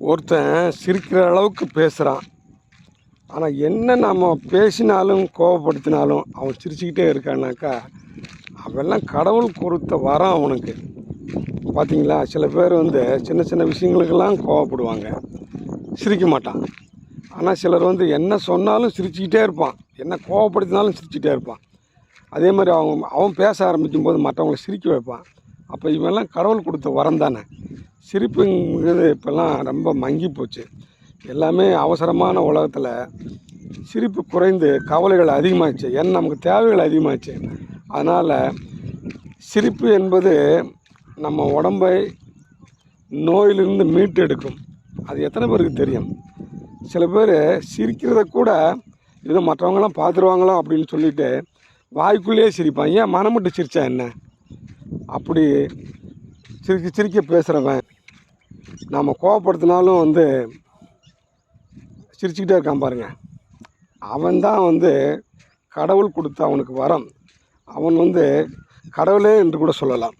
ஒருத்தன் சிரிக்கிற அளவுக்கு பேசுகிறான் ஆனால் என்ன நம்ம பேசினாலும் கோபப்படுத்தினாலும் அவன் சிரிச்சுக்கிட்டே இருக்கான்னாக்கா அவெல்லாம் கடவுள் கொடுத்த வரம் அவனுக்கு. பார்த்தீங்களா சில பேர் வந்து சின்ன சின்ன விஷயங்களுக்கெல்லாம் கோவப்படுவாங்க. சிரிக்க மாட்டான். ஆனால் சிலர் வந்து என்ன சொன்னாலும் சிரிச்சுக்கிட்டே இருப்பான். என்ன கோவப்படுத்தினாலும் சிரிச்சுக்கிட்டே இருப்பான். அதே மாதிரி அவன் அவன் பேச ஆரம்பிக்கும் போது மற்றவங்களை சிரிக்க வைப்பான். அப்போ இவெல்லாம் கடவுள் கொடுத்த வரம் தானே? சிரிப்புங்கிறது இப்போல்லாம் ரொம்ப மங்கி போச்சு. எல்லாமே அவசரமான உலகத்தில் சிரிப்பு குறைந்து கவலைகள் அதிகமாச்சு ஏன்னா நமக்கு தேவைகள் அதிகமாச்சு அதனால் சிரிப்பு என்பது நம்ம உடம்பை நோயிலிருந்து மீட்டெடுக்கும். அது எத்தனை பேருக்கு தெரியும்? சில பேர் சிரிக்கிறத கூட ஏதோ மற்றவங்களாம் பார்த்துருவாங்களோ அப்படின்னு சொல்லிட்டு வாய்க்குள்ளேயே சிரிப்பான். ஏன் மனம் விட்டு சிரிச்சா என்ன? அப்படி சிரிக்க சிரிக்க பேசுகிறவன் நாம் கோவப்படுத்தினாலும் வந்து சிரிச்சுக்கிட்டே இருக்கான் பாருங்க. அவன் தான் வந்து கடவுள் கொடுத்த அவனுக்கு வரம். அவன் வந்து கடவுளே என்று கூட சொல்லலாம்.